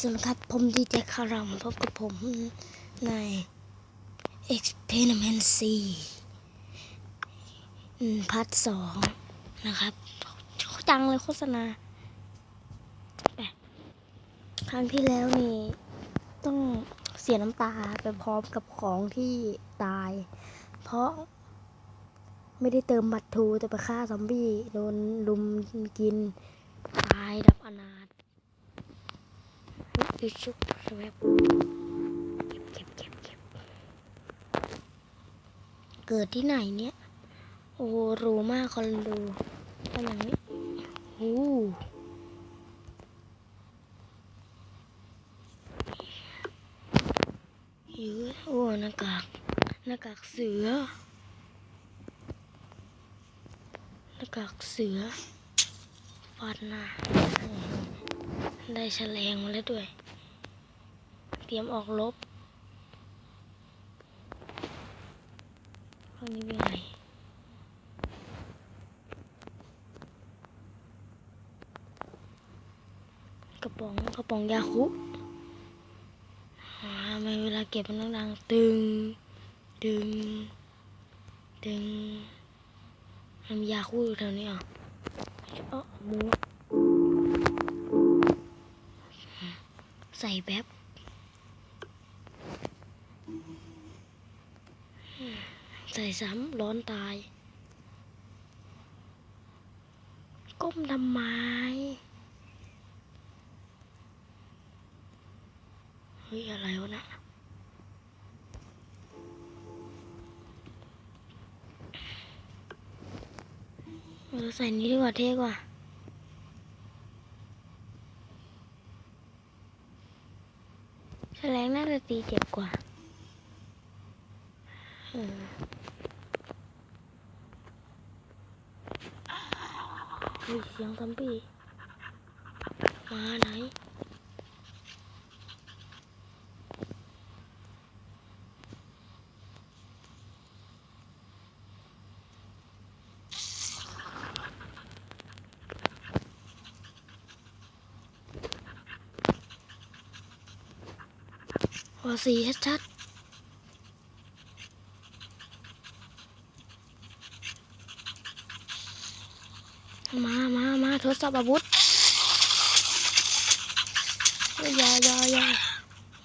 สวัสดีครับ ผมดีเจคารัมพบกับผมใน Experiment C อืมพาร์ทสองนะครับจังเลยโฆษณา ครั้งที่แล้วนี่ ต้องเสียน้ำตาไปพร้อมกับของที่ตาย เพราะไม่ได้เติมบัตรทูแต่ไปฆ่าซอมบี้ โดนลุมกิน ตายดับอนา ถอิชุบสวบเก็บเก็บเก็บเก็บเกิดที่ไหนเนี่ย โอ้รู้มากคอนดูทำอย่างนี้โอ้ยืดโอ้หน้ากากหน้ากากเสือหน้ากากเสือฟันนะได้แฉลงมาแล้วด้วย เตรียมออกลบห้องนี้มีอะไรกระป๋องกระป๋องยาคุอ่าทำไมเวลาเก็บมันต้องดังตึง ดึง ดึงมันมียาคุอยู่แถวนี้เหรอะเอ๋อหมูใส่แบบใส่ซ้ำร้อนตาย ก้มทำไมเฮ้ย อะไรวะนะเออใส่นี้ดีกว่าเท่กว่าแฉลงน่าจะตีเจ็บกว่า เออ เฮ้ยเสียงซอมบี้มาไหนขอสีชัดๆ มามามาทดสอบอาวุธยอยายาอยา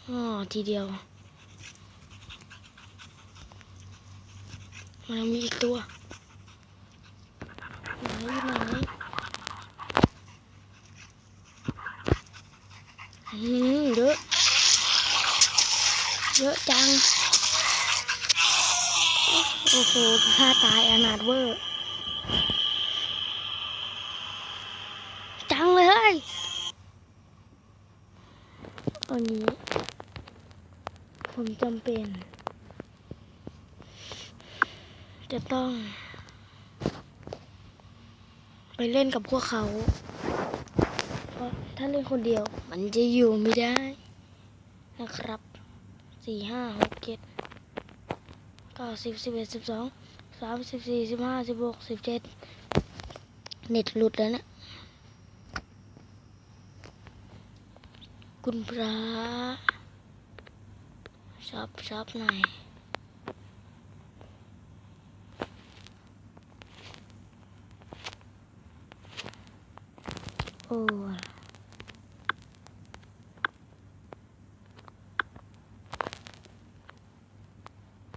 อ๋อทีเดียวมันมีอีกตัวไหนไหนอืมเยอะเยอะจัง โอ้โหฆ่าตายอนาถเวอร์ จังเลยเฮ้ย อันนี้ ผมจำเป็น จะต้อง ไปเล่นกับพวกเขา เพราะถ้าเล่นคนเดียว มันจะอยู่ไม่ได้ นะครับสี่ห้าหกเจ็ดเก้าสิบสิบเอ็ดสิบสองสามสิบสี่สิบห้าสิบหกสิบเจ็ดเน็ตหลุดแล้วเนะี่ย คุณพระชอบชอบหน่อยโอ้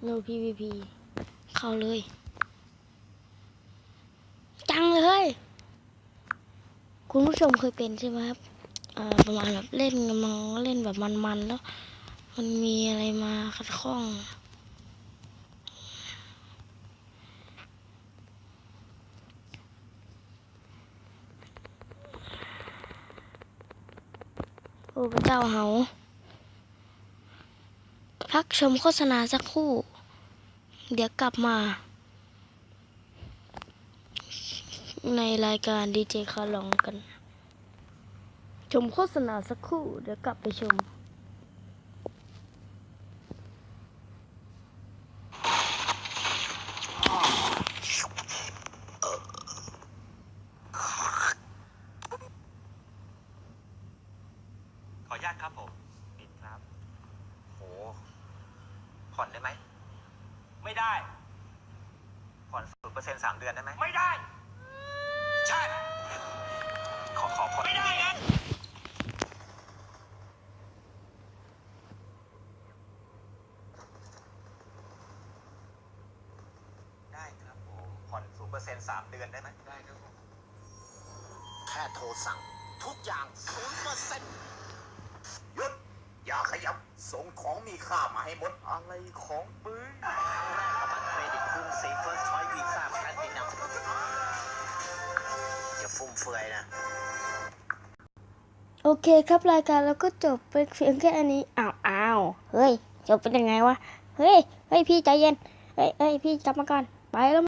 โน PVP เข้าเลย จังเลย คุณผู้ชมเคยเป็นใช่ไหมครับ ประมาณแบบเล่นกำลังเล่นแบบมันๆแล้ว มันมีอะไรมาขัดข้องโอ้พระเจ้าเหาพักชมโฆษณาสักครู่ เดี๋ยวกลับมา ในรายการดีเจคาลองกัน ชมโฆษณาสักครู่เดี๋ยวกลับไปชม ขออนุญาตญาตครับผมปิดครับ โห ผ่อนได้ไหม ไม่ได้ ผ่อนศูนย์เปอร์เซ็นต์สามเดือนได้ไหม ไม่ได้ ใช่ ขอขอผ่อน ไม่ได้ไง ได้ครับผม ผ่อนศูนย์เปอร์เซ็นต์สามเดือนได้ไหมได้ครับผมแค่โทรสั่ง ทุกอย่างศูนย์เปอร์เซ็นต์หยุด อย่าขยับ ส่งของมีค่ามาให้หมด อะไรของมึงบัตรเครดิตกรุงศรีเฟิร์สชอยวีซ่าแพลตินัมอย่าฟุ่มเฟือยนะ โอเคครับรายการเราก็จบไปเพียงแค่อันนี้ อ้าวอ้าวเฮ้ย จบเป็นยังไงวะ เฮ้ย เฮ้ย พี่ใจเย็น เฮ้ยเฮ้ยพี่กลับมาก่อน ไปแล้ว